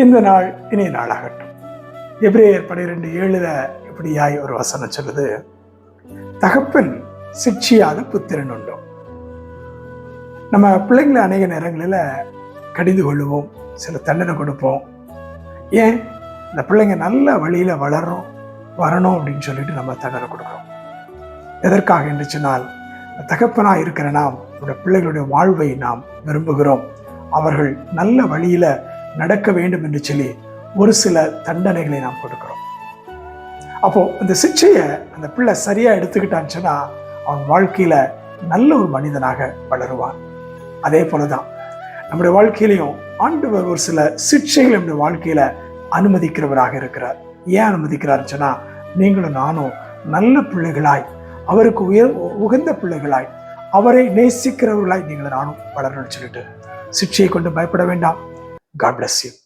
இந்த நாள் இனிய நாளாகட்டும். எப்ரேயர் பனிரெண்டு ஏழுல இப்படியாய் ஒரு வசனம் சொல்லுது. தகப்பன் சிக்ஷியாத புத்திரன் உண்டும் நம்ம பிள்ளைங்களை அநேக நேரங்களில் கடிந்து கொள்ளுவோம் சில தண்டனை கொடுப்போம். ஏன்? இந்த பிள்ளைங்க நல்ல வழியில் வளரும் வரணும் அப்படின்னு சொல்லிட்டு நம்ம தண்டனை கொடுக்குறோம். எதற்காக என்று சொன்னால் தகப்பனாக இருக்கிற நாம் நம்முடைய பிள்ளைகளுடைய வாழ்வை நாம் விரும்புகிறோம். அவர்கள் நல்ல வழியில நடக்க வேண்டும் என்று சொல்லி ஒரு சில தண்டனைகளை நாம் கொடுக்கிறோம். அப்போ அந்த சிக்ஷையை அந்த பிள்ளை சரியா எடுத்துக்கிட்டான்னு சொன்னா அவன் வாழ்க்கையில நல்ல ஒரு மனிதனாக வளருவான். அதே போலதான் நம்முடைய வாழ்க்கையிலையும் ஆண்டவர் ஒரு சில சிக்ஷைகள் நம்முடைய வாழ்க்கையில அனுமதிக்கிறவராக இருக்கிறார். ஏன் அனுமதிக்கிறார் சொன்னா நீங்களும் நானும் நல்ல பிள்ளைகளாய் அவருக்கு உயர் உகந்த பிள்ளைகளாய் அவரை நேசிக்கிறவர்களாய் நீங்கள் நானும் வளரணும்னு சொல்லிட்டு சிக்ஷையை கொண்டு பயப்பட வேண்டாம். God bless you